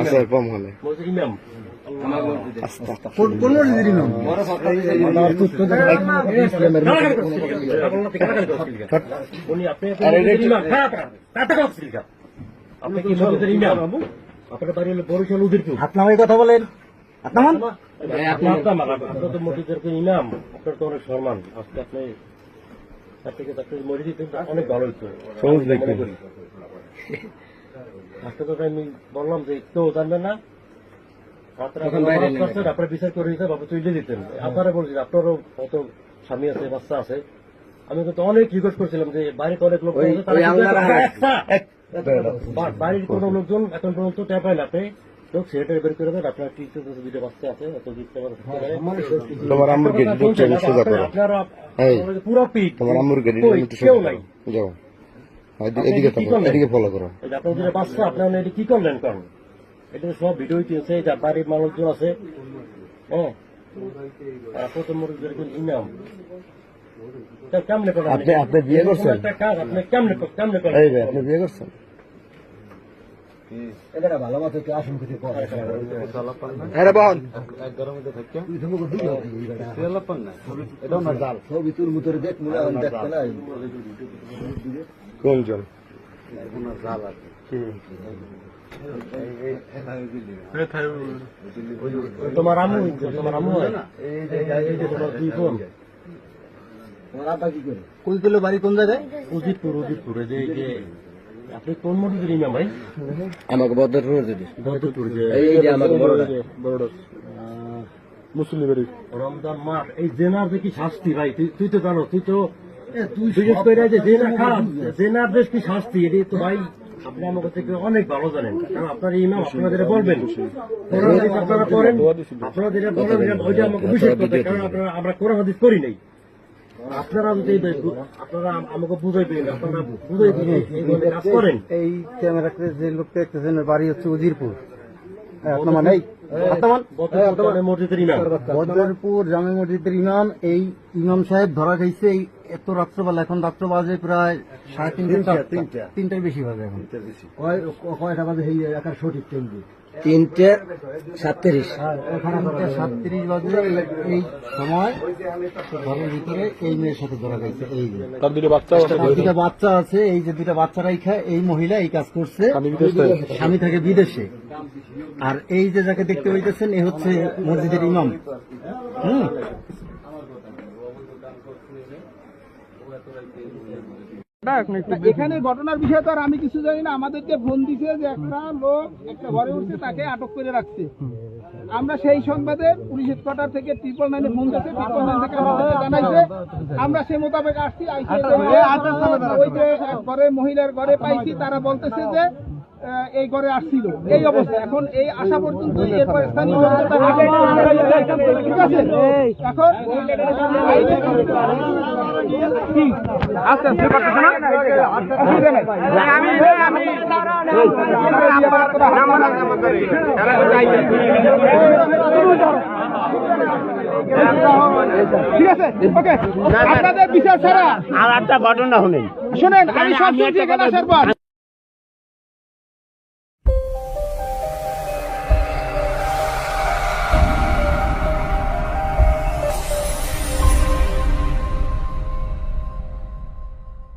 আচ্ছা কম হলে ইমাম। আপনার বাড়ি হলো বরিশাল উদিরপুর। হাত কথা বলেন। আপনার আপনার তো মসজিদের ইমাম। আপনার তো অনেক সম্মান। আজকে আপনি তার থেকে আপনি মসজিদ অনেক ভালো হইতো। সবুজ দেখবেন। করি। আজকে তো আমি বললাম যে কেউ জানবে না। আপনারা অপরাধ করছেন, আপনারা বিচার করে দিতেন বাবু তুলে দিতেন। আপনারা বলছেন আপনারও কত স্বামী আছে বাচ্চা আছে। আমি কিন্তু অনেক রিকোয়েস্ট করছিলাম যে বাড়িতে অনেক লোক আছে, তারা কিন্তু একটা- বা- বাড়ির কোন লোকজন এখন পর্যন্ত ট্যাপ পায় না। আপনি লোক সেটাই বের করে দেন আপনার টিচার দুটো বাচ্চা আছে দিতে তোমার আম্মুর গেট পুরো একটু কেউ নাই। যাও এদিকে কি থাকো করলেন? এদিকে ফলো করো। এই যে বাচ্চা আপনারা এটা কি করলেন কারণ এটা সব ভিডিও আছে এটা বাড়ির মানুষজন আছে। হ্যাঁ? বিয়ে করছেন? কেমনে কেমনে করেন আপনি বিয়ে করছেন? হ্যাঁ কোন জন তোমার আম্মু তোমার হয়? এই তোমার দুই বোন। কই কিলো বাড়ি কোন জায়গায়? যে এই যে আপনি কোন মসজিদের ইমাম ভাই? আমাকে বদরপুর বদরপুর যে এই যে আমাকে বড়টা বড়টা মুসলিম বাড়ি। রমজান মাস এই জেনার যে কি শাস্তি ভাই? তুই তুই তো জানো তুই তো বিশেষ করে যে জেনা খারাপ জেনার দেশ কি শাস্তি এটি তো ভাই আপনি আমাকে থেকে অনেক ভালো জানেন। কারণ আপনার ইমাম আপনাদের বলবেন আপনারা করেন আপনারা যেটা বলেন ওইটা আমাকে বিশেষ করতে কারণ আপনারা আমরা কোরআন হাদিস করি নাই। আপনারা এই- আপনারা আমাকে বুঝাইবেন আপনারা বুঝাইবেন এইভাবে কাজ করেন। এই ক্যামেরাতে যে লোকটা দেখতেছেন বাড়ি হচ্ছে উজিরপুর। বদরপুর জামে মসজিদের ইমাম। এই ইমাম সাহেব ধরা খাইছে এই এত রাত্রবেলা এখন রাত্র বাজে প্রায় সাড়ে তিনটে তিনটার বেশি বাজে এখন। কয়টা বাজে? একার সঠিক কেন্দ্রে তিনটে সাতত্রিশ। তিনটে সাতত্রিশ বাজে এই সময় ঘরের ভিতরে এই মেয়ের সাথে ধরা খাইছে এই যে। তার দুটো বাচ্চা দুটা বাচ্চা আছে এই যে দুটা বাচ্চারাই খায় এই মহিলা এই কাজ করছে। স্বামী থাকে বিদেশে। আর এই যে যাকে দেখতে পাইতেছেন এ হচ্ছে মসজিদের ইমাম। হুম? এখানে ঘটনার বিষয়ে তো আর আমি কিছু জানি না। আমাদেরকে ফোন দিছে যে একটা লোক একটা ঘরে উঠছে তাকে আটক করে রাখছে। আমরা সেই সংবাদে পুলিশ হেডকোয়ার্টার থেকে ট্রিপল নাইনে ফোন করছে ট্রিপল নাইন থেকে জানাইছে। আমরা সেই মোতাবেক আসছি ওই যে ঘরে মহিলার ঘরে পাইছি তারা বলতেছে যে আহ, এই ঘরে আসছিল। এই অবস্থা। এখন এই আসা পর্যন্ত এরপর স্থানীয় লোকজন তাকে আটক করে রাখছে। ঠিক আছে এখন আস্তে আস্তে করতেছে না অসুবিধা নাই। আমি আমি ঠিক আছে ওকে আপনাদের বিচার ছাড়া আর একটা ঘটনা শুনেন শোনেন আমি সব আসার পর